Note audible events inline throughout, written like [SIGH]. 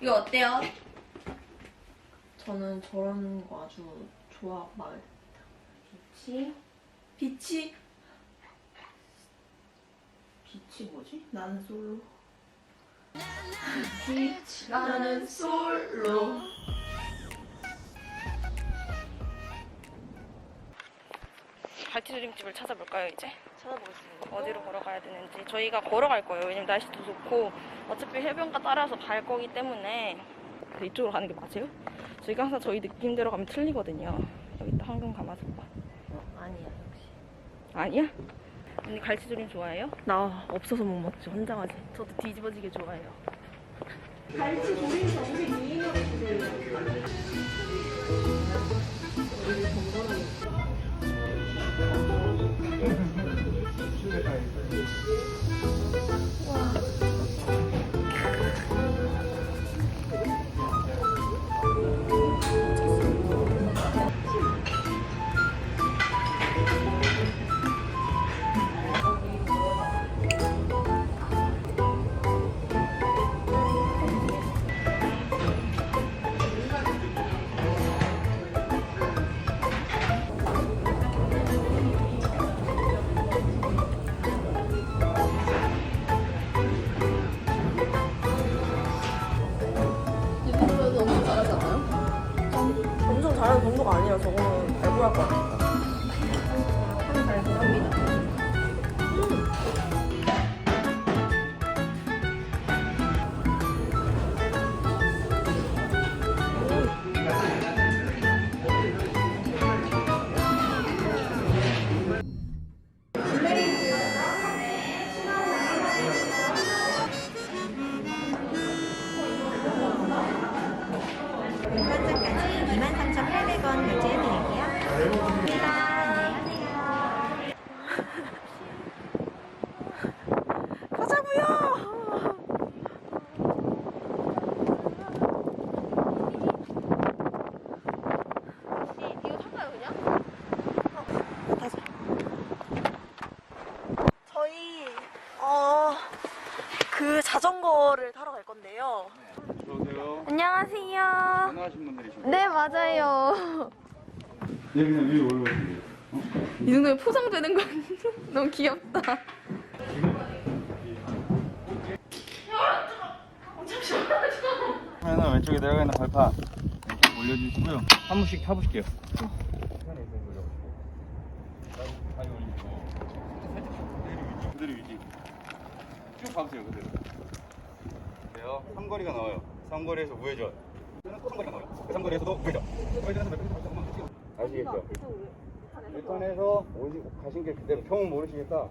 이거 어때요? 저는 저런 거 아주 좋아 마을. 빛이 빛이 빛이 뭐지? 나는 솔로. 빛 나는 솔로. 발티드림집을 찾아볼까요 이제? 찾아보겠습니다. 어디로 걸어가야 되는지 저희가 걸어갈 거예요 왜냐면 날씨도 좋고 어차피 해변가 따라서 갈 거기 때문에 이쪽으로 가는 게 맞아요? 저희가 항상 저희 느낌대로 가면 틀리거든요 여기 있다 황금 가마솥밥 어, 아니야 역시. 아니야? 언니 갈치조림 좋아해요? 나 없어서 못 먹지 혼자 가지 저도 뒤집어지게 좋아해요 엄청 한 네, 그냥 위로 올라오세요. 이 정도면 포장되는 건 [LAUGHS] 너무 귀엽다 하나 왼쪽에 내려가 있는 발판 왼쪽 올려주시고요. 한 분씩 타보실게요. 그대로 유지. 쭉 가보세요, 그대로. 그래요. 삼거리가 나와요. 삼거리에서 우회전. 삼거리가 나와요. 삼거리에서도 우회전. 몇 돌면 아시겠죠? 일단에서 오시, 가신 길 그대로 평은 모르시니까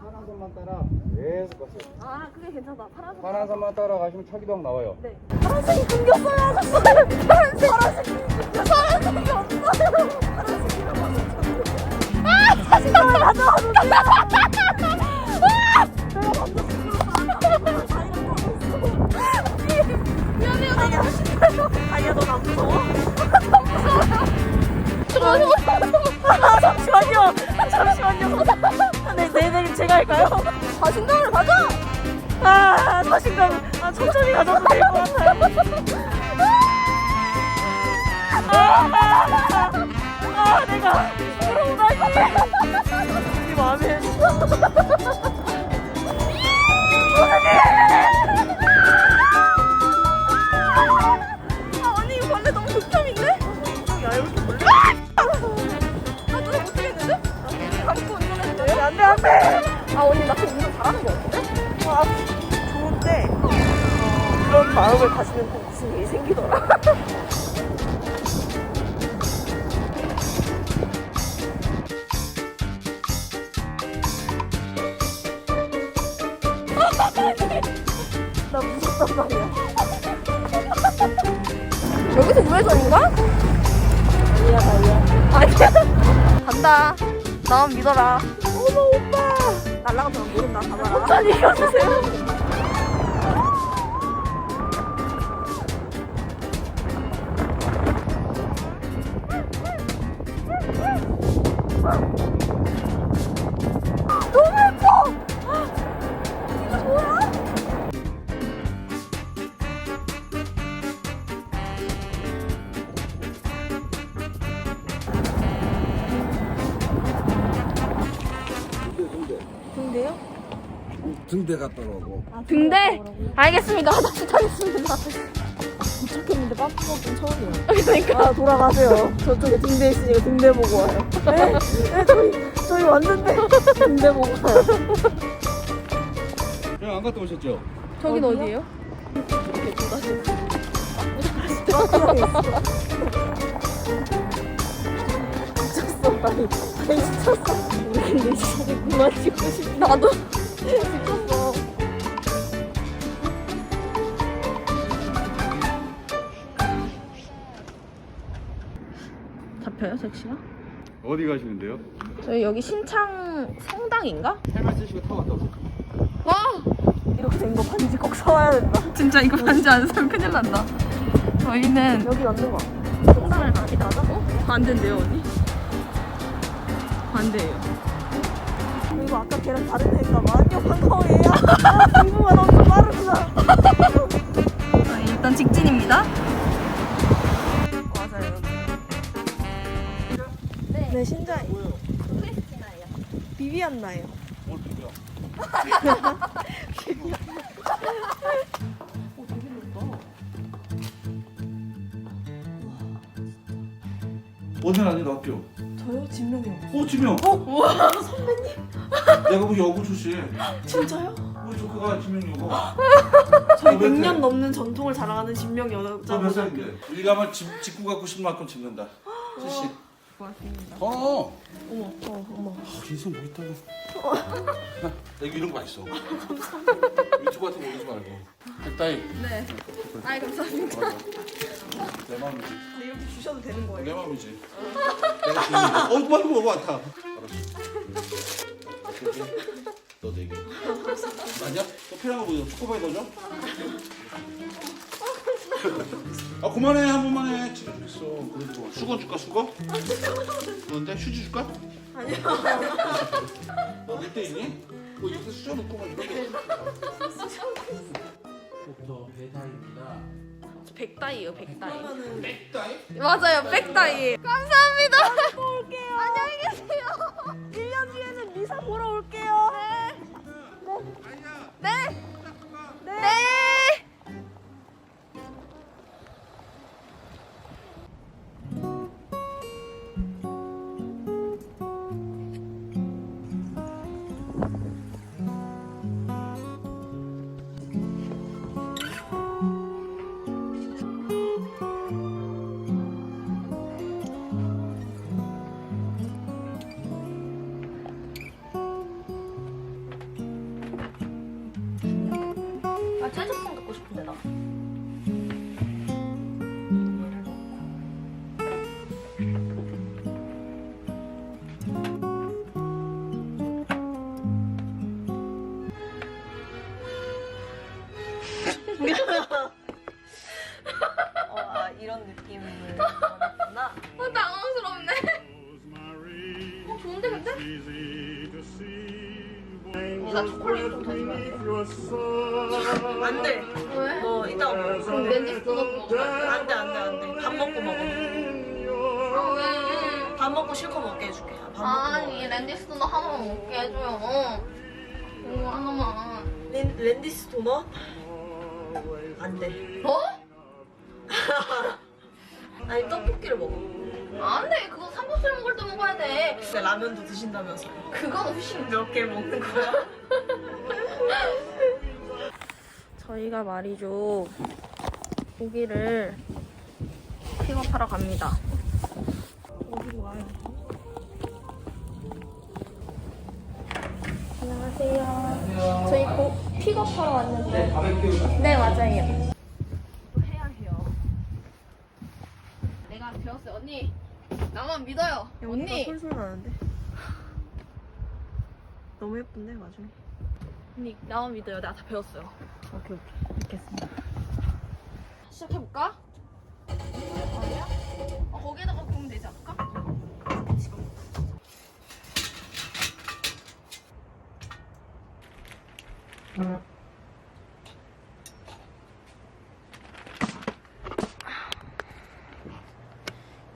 파란 선만 따라 계속 가세요. 아 그게 괜찮다. 파란색. 파란 선만 따라 가시면 차기동 나와요. 파란색이 끊겼어요. 파란색. 파란색. 파란색이 없어요. 파란색이라고 하셨죠. 아 자신감을 가져와도 돼요. [LAUGHS] 잠시만요. 아, 잠시만요. 잠시만요. 네, 네, 네, 제가 할까요? 자신감을 가져! 아, 자신감. 아, 천천히 가져도 될 것 같아요. 아, 아, 아, 내가 부러운다니. 이 마음에. 잘하는 거 같은데? 아 좋은데. 어, 그런 마음을 가지면 꼭 무슨 일이 생기더라. [LAUGHS] 나 무섭단 말이야. 여기서 우회전인가? 아니야 아니야. 아니야. 간다. 나만 믿어라. 어머 오빠 사람 모른다. 가봐라. 잘 이겨주세요. 너 등대 갔더라고. 등대? 알겠습니다. 다시 타겠습니다. 도착했는데 빠꾸가 좀 처음이에요 그러니까. 아 돌아가세요. 저쪽에 등대 있으니까 등대 보고 와요. 네, 네 저희 저희 왔는데 등대 보고 와요. 그냥 안 갔다 오셨죠? 저긴 어디예요? 이렇게. 미쳤어 나이 나이 미쳤어. 우리 근데 진짜 그만 찍고 싶. 나도 미쳤어. 잡혀요, 섹시가? 어디 가시는데요? 저희 여기 신창 성당인가? 헬멧 쓰시고 타고 갔다 오세요. 와! 이렇게 된 거 반지 꼭 사와야 된다. 진짜 이거 반지 안 쓰면 큰일 난다. 저희는 여기 맞는 거. 성당을 가기 맞아? 어? 반대인데요, 언니? 반대예요. 그리고 아까 걔랑 다른 애인가 봐. 안녕 반가워해요. 아, 공부가 너무 빠르구나. 아, 일단 직진입니다. 맞아요. 네. 네 신자이. 크리스티나예요. 비비안나예요. 뭘 비벼? 어디 다니는 학교? 저요 진명이요. 어, 지명. 어? 우와, 선배님. 내가 뭐 여고 출신. 진짜요? 우리 조카가 지명이고. 저희 몇 100년 살? 넘는 전통을 자랑하는 진명 여자. 저몇 살인데? 일 가면 집, 직구 갖고 싶은 만큼 집는다. 실시. 고맙습니다. 어. 어머, 어, 어머. 아, 인생 뭐 있다고. 나 이거 이런 거 맛있어. [LAUGHS] 유튜브 같은 거 올리지 말고. 백다이. 네. 아이, 감사합니다. 맞아. 내 마음이지. 주셔도 되는 거예요? 내 마음이지. 내가 어, 빨리 먹어 왔다. 알았어. 너도 얘기해. 맞아? 또 필요한 거 뭐죠? 초코바이 넣어줘? 아 그만해 한 번만 해 지금 됐어 그래도 수건 줄까 수건? 그런데 휴지 줄까? 아니야 너 밑에 있니? 뭐 이렇게 수저놓고 막 이런 게 부터 배달입니다 백다이요, 백다이. 그러면은 백다이? 맞아요, 백다이. 감사합니다. 또 올게요. 안녕히 계세요. 1년 뒤에는 미사 보러 올게요. 네. 네. 네. 나 초콜릿 좀더 주면 안 돼? 안 돼. 왜? 너 이따 먹어. 그럼 랜디스 도넛 먹어. 안 돼, 안 돼, 안 돼. 밥 먹고 먹어. 아, 왜? 밥 먹고 실컷 먹게 해줄게. 밥 먹고 먹어. 아니, 랜디스 도넛 하나만 먹게 해줘요. 오, 하나만. 랜, 랜디스 도넛? 안 돼. 어? [LAUGHS] 아니, 떡볶이를 먹어. 안 돼. 그거 삼겹살 먹을 때 먹어야 돼. 근데 라면도 드신다면서. 그건 훨씬 몇 개 먹는 거야? 저희가 말이죠. 고기를 픽업하러 갑니다. 어디로 와요? 안녕하세요. 저희 고 픽업하러 왔는데. 네, 맞아요. 해야 해요. 내가 배웠어요. 언니, 나만 믿어요. 언니. 솔솔 나는데. 너무 예쁜데, 나중에. 언니, 나만 믿어요. 내가 다 배웠어요. 오케이, 오케이. 알겠습니다. 시작해볼까? 아니야? 어, 거기에다가 구우면 되지 않을까?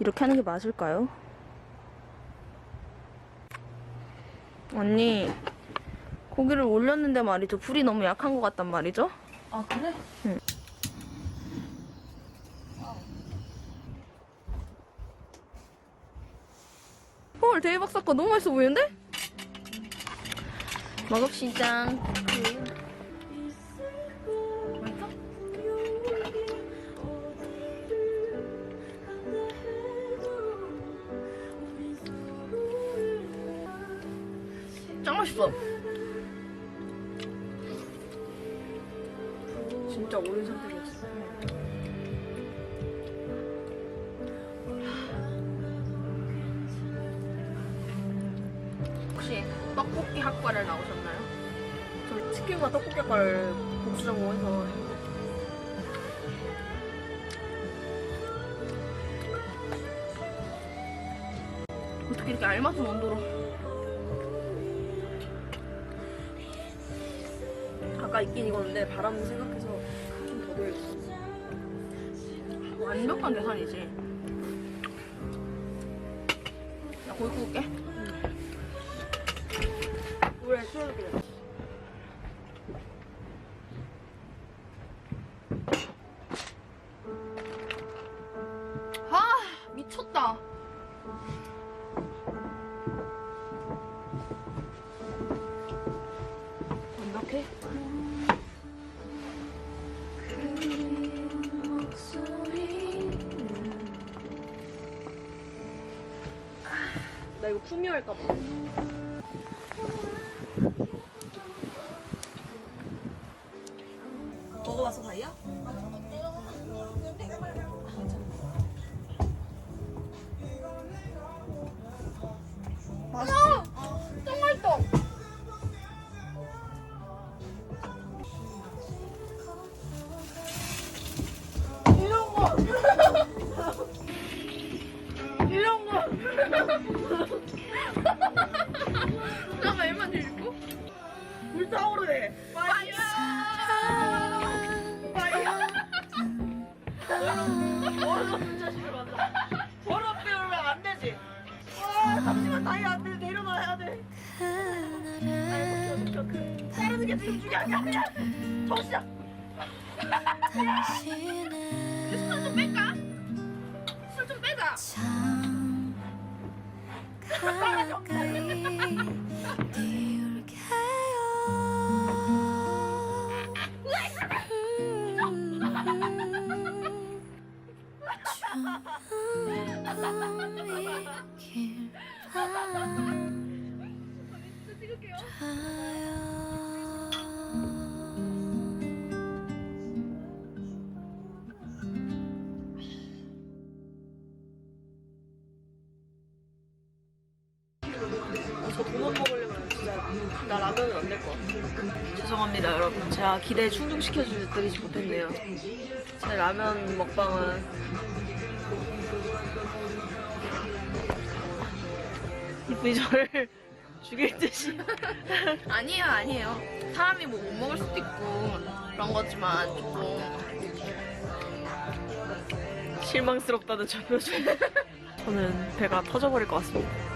이렇게 하는 게 맞을까요? 언니, 고기를 올렸는데 말이죠. 불이 너무 약한 것 같단 말이죠. 아, 그래? 헐, 대박 사건 너무 맛있어 보이는데? 먹읍시다. 짱 맛있어. 걸 복수 전공해서 어떻게 이렇게 알맞은 온도로. 아까 있긴 익었는데 바람 생각해서 좀 더 돌렸어. 완벽한 계산이지. 나 고기 구울게. 물에 추워줄게. thank 아니야. 정신아. 술좀 뺄까? 술 좀 빼자. 저 제가 기대에 충족시켜드리지 못했네요. 제 라면 먹방은 이분이 저를 [LAUGHS] 죽일 듯이. [LAUGHS] 아니에요, 아니에요. 사람이 뭐 못 먹을 수도 있고 그런 거지만 조금 실망스럽다는 저 표정. 저는 배가 터져버릴 것 같습니다.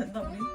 어떡하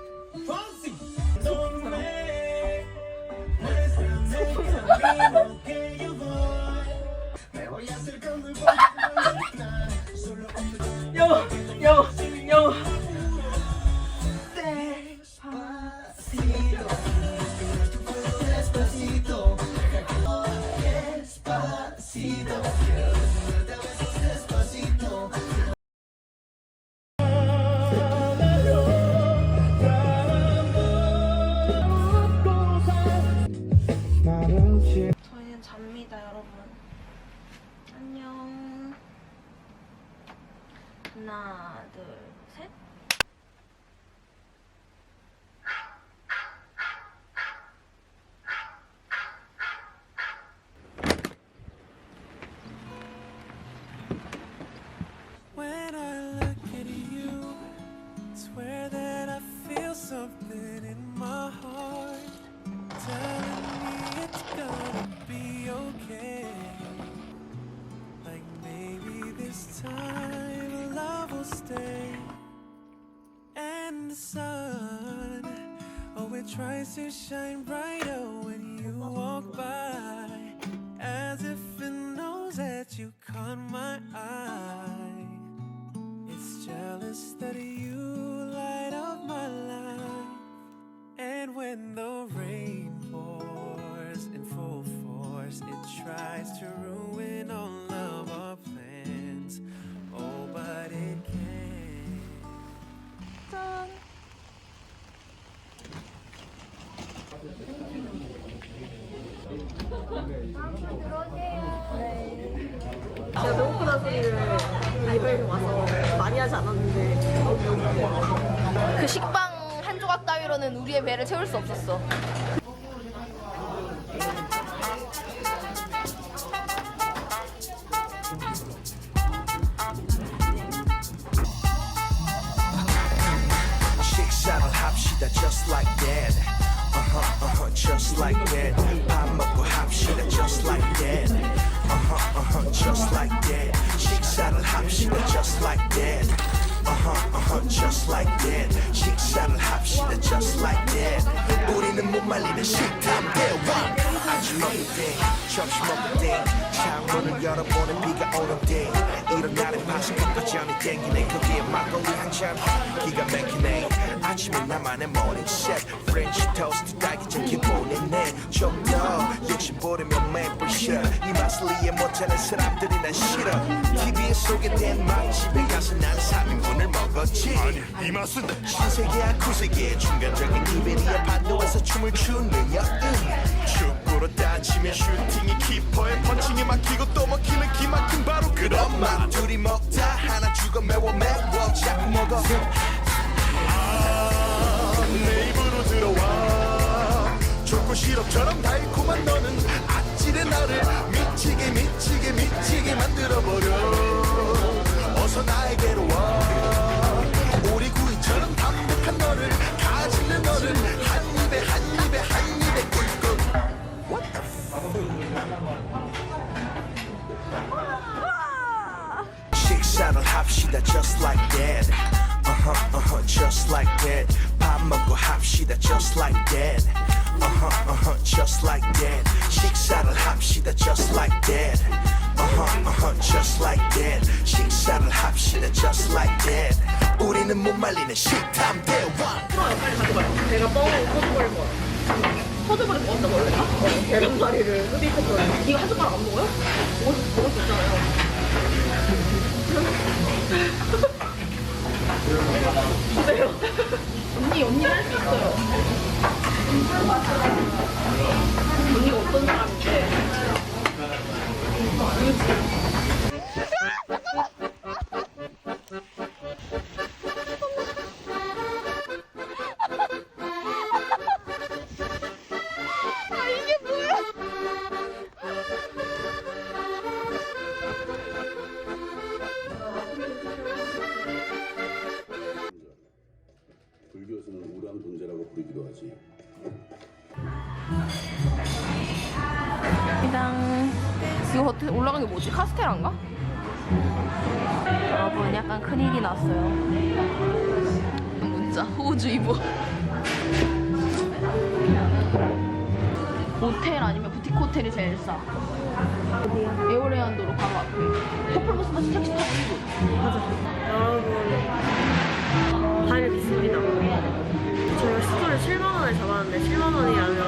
tries to shine brighter 소리를 라이브에 와서 많이 하지 않았는데 너무 그 식빵 한 조각 따위로는 우리의 배를 채울 수 없었어. 식사를 합시다 just like that uh-huh uh-huh just like that 밥 먹고 합시다 just like that uh-huh uh-huh just like that 식사를 합시다 just like that uh-huh uh-huh just like that 식사를 합시다 just like that 우리는 못 말리는 식탐 대왕 아침 먹을 때 점심 먹을 때 창문을 열어보는 비가 오는 때 이런 날엔 파스타가 전이 땡기네 거기에 막걸리 한 잔 기가 막히네 아침에 나만의 모닝 셋 못하는 사람들이 난 싫어. TV에 소개된 맛집에 가서 난 3인분을 먹었지. 아니 이 맛은 신세계야 구세계 중간적인 이베리아 반도에서 춤을 추는 여인. 축구로 따지면 슈팅이 키퍼의 펀칭이 막히고 또 먹히는 기막힌 바로 그런 맛 둘이 먹다 하나 죽어 매워 매워 자꾸 먹어. 내 입으로 들어와. 초코 시럽처럼 달콤한 너는 아찔해 나를 미치게 미치게 미치게 만들어버려. 어서 나에게로 와. 우리 구이처럼 담백한 너를 가질래 너를 한 입에 한 입에 한 입에 꿀꺽. 식사를 합시다 just like that. Uh-huh uh-huh just like that. 밥 먹고 합시다 just like that 어, 계란말이를 흡입했더니. 이거 한 숟가락 안 먹어요? 먹을, 수- 먹을 수 있잖아요. 어때요? 언니, 언니는 할수 있어요. 버스 택시 타고 1분. 여러분 다리를 믿습니다. 저희가 스토를 7만 원에 잡았는데 7만 원이라면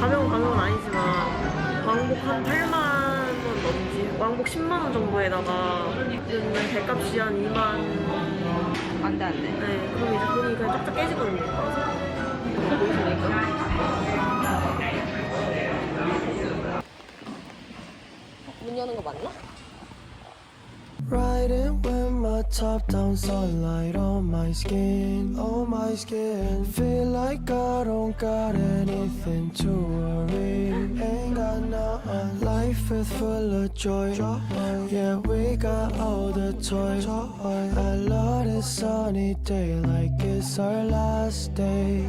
가벼운 가격은 아니지만 왕복 한 8만 원 넘지 왕복 10만 원 정도에다가 있는 배값이 한 2만 안돼 안돼. 네 그럼 이제 돈이 그냥 쫙쫙 깨지거든요. 문 여는 거 맞나? Top down, sunlight on my skin, on my skin. Feel like I don't got anything to worry. Ain't got nothing. Life is full of joy. Yeah, we got all the toys. I love this sunny day like it's our last day.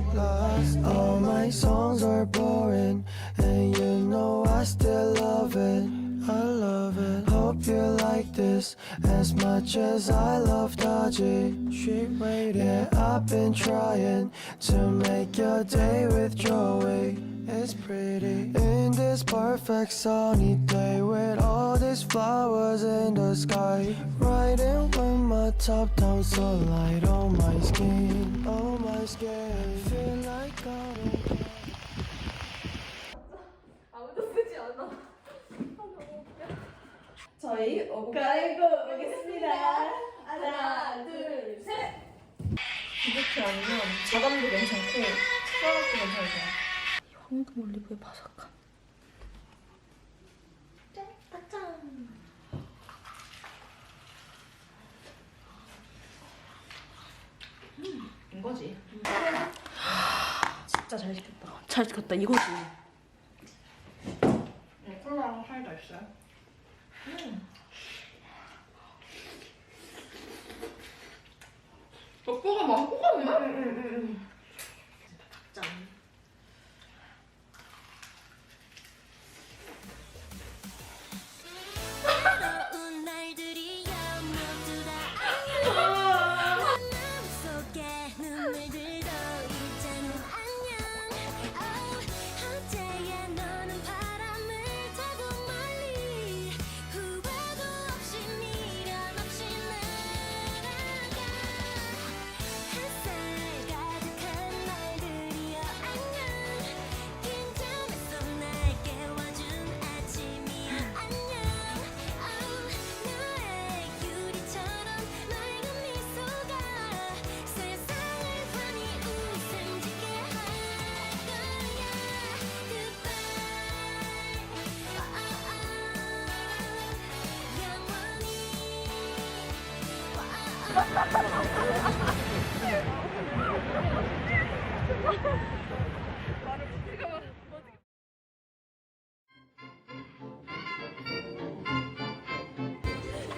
All my songs are boring, and you know I still love it. I love it. Hope you like this as much as I love Dodgy. She waited. Yeah, I've been trying to make your day with Joey. It's pretty in this perfect sunny day with all these flowers in the sky. Riding with my top down, sunlight on my skin, on my skin. Feel like I 저희 오고 갈고 오겠습니다. 하나, 둘, 셋. 이렇게 아니면 자담도 괜찮고 수화락도 괜찮아요. 황금 올리브의 바삭함. 음, 이거지. 진짜 잘 시켰다. 잘 시켰다. 이거지. 콜라랑 사이다 있어요? 떡볶이 맛 똑같네? 짠.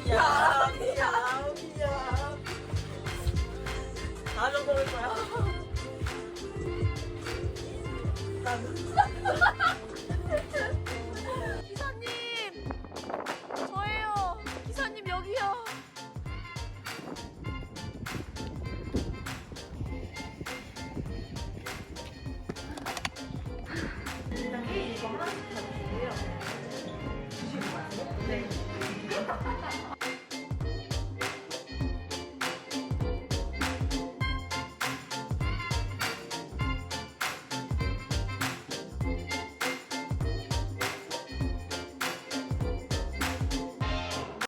야, 야, 야. 라면 먹을 거야. 난